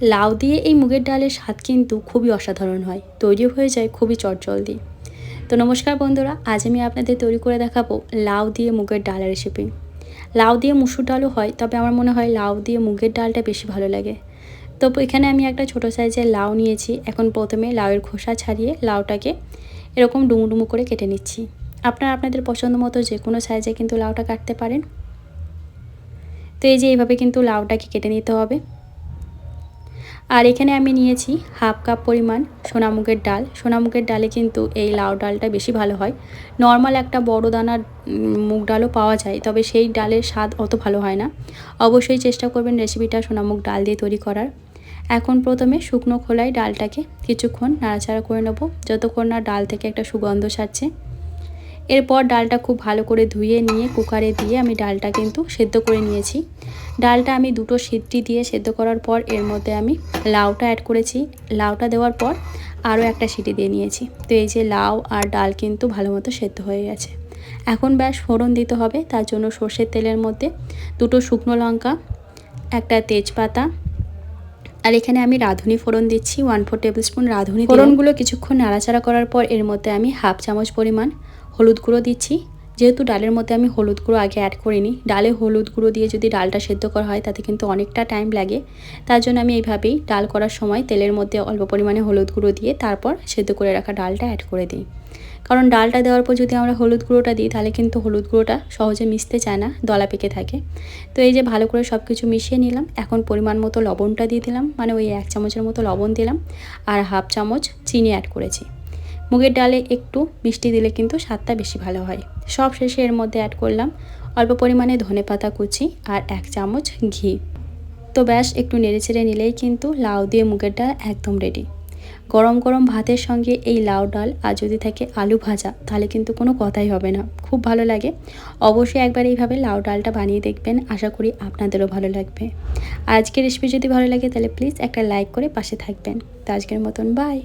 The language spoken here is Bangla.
লাউ দিয়ে এই মুগের ডালের স্বাদ কিন্তু খুবই অসাধারণ হয় তৈরি হয়ে যায় খুবই চটজলদি। তো নমস্কার বন্ধুরা, আজ আমি আপনাদের তৈরি করে দেখাবো লাউ দিয়ে মুগের ডালের রেসিপি লাউ দিয়ে মুসুর ডালও হয়, তবে আমার মনে হয় লাউ দিয়ে মুগের ডালটা বেশি ভালো লাগে। তো এখানে আমি একটা ছোট সাইজের লাউ নিয়েছি, এখন প্রথমে লাউয়ের খোসা ছাড়িয়ে লাউটাকে এরকম ডুমু ডুমু করে কেটে নিচ্ছি। আপনারা আপনাদের পছন্দ মতো যে কোনো সাইজে কিন্তু লাউটা কাটতে পারেন। তো এই যে এইভাবে কিন্তু লাউটাকে কেটে নিতে হবে। আর এখানে আমি নিয়েছি হাফ কাপ পরিমাণ সোনামুগের ডাল। সোনামুগের ডালে কিন্তু এই লাউ ডালটা বেশি ভালো হয়। নর্মাল একটা বড় দানার মুগ ডালও পাওয়া যায়, তবে সেই ডালের স্বাদ অত ভালো হয় না। অবশ্যই চেষ্টা করবেন রেসিপিটা সোনামুগ ডাল দিয়ে তৈরি করার। এখন প্রথমে শুকনো খোলায় ডালটাকে কিছুক্ষণ নাড়াচাড়া করে নেব। যতক্ষণ না ডাল থেকে একটা সুগন্ধ ছাড়ছে এরপর ডালটা খুব ভালো করে ধুয়ে নিয়ে কুকারে দিয়ে আমি ডালটা কিন্তু সেদ্ধ করে নিয়েছি। ডালটা আমি দুটো সিদ্ধি দিয়ে সেদ্ধ করার পর এর মধ্যে আমি লাউটা অ্যাড করেছি। লাউটা দেওয়ার পর আরও একটা সিটি দিয়ে নিয়েছি। তো এই যে লাউ আর ডাল কিন্তু ভালো মতো সেদ্ধ হয়ে গেছে। এখন ব্যাস ফোড়ন দিতে হবে। তার জন্য সর্ষের তেলের মধ্যে দুটো শুকনো লঙ্কা একটা তেজপাতা আর এখানে আমি রাঁধুনি ফোড়ন দিচ্ছি। ওয়ান ফোর টেবিল স্পুন রাঁধুনি ফোড়নগুলো কিছুক্ষণ নাড়াচাড়া করার পর এর মধ্যে আমি হাফ চামচ পরিমাণ হলুদ গুঁড়ো দিচ্ছি। যেহেতু ডালের মধ্যে আমি হলুদ গুঁড়ো আগে অ্যাড করিনি, ডালে হলুদ গুঁড়ো দিয়ে যদি ডালটা সেদ্ধ করা হয় তাতে কিন্তু অনেকটা টাইম লাগে। তার জন্য আমি এইভাবেই ডাল করার সময় তেলের মধ্যে অল্প পরিমাণে হলুদ গুঁড়ো দিয়ে তারপর সেদ্ধ করে রাখা ডালটা অ্যাড করে দিই। কারণ ডালটা দেওয়ার পর যদি আমরা হলুদ গুঁড়োটা দিই তাহলে কিন্তু হলুদ গুঁড়োটা সহজে মিশতে চায় না, দলা পেকে থাকে। তো এই যে ভালো করে সব কিছু মিশিয়ে নিলাম, এখন পরিমাণ মতো লবণটা দিয়ে দিলাম মানে ওই এক চামচের মতো লবণ দিলাম, আর হাফ চামচ চিনি অ্যাড করেছি। মুগের ডালে একটু মিষ্টি দিলে কিন্তু স্বাদটা বেশি ভালো হয়। সব শেষে এর মধ্যে অ্যাড করলাম অল্প পরিমাণে ধনে পাতা কুচি আর এক চামচ ঘি। তো ব্যাস, একটু নেড়ে ছেড়ে নিলেই কিন্তু লাউ দিয়ে মুগের ডাল একদম রেডি গরম গরম ভাতের সঙ্গে এই লাউ ডাল আর যদি থাকে আলু ভাজা, তাহলে কিন্তু কোনো কথাই হবে না। খুব ভালো লাগে। অবশ্যই একবার এইভাবে লাউ ডালটা বানিয়ে দেখবেন। আশা করি আপনাদেরও ভালো লাগবে। আজকের রেসিপি যদি ভালো লাগে, তাহলে প্লিজ একটা লাইক করে পাশে থাকবেন। তো আজকের মতন বাই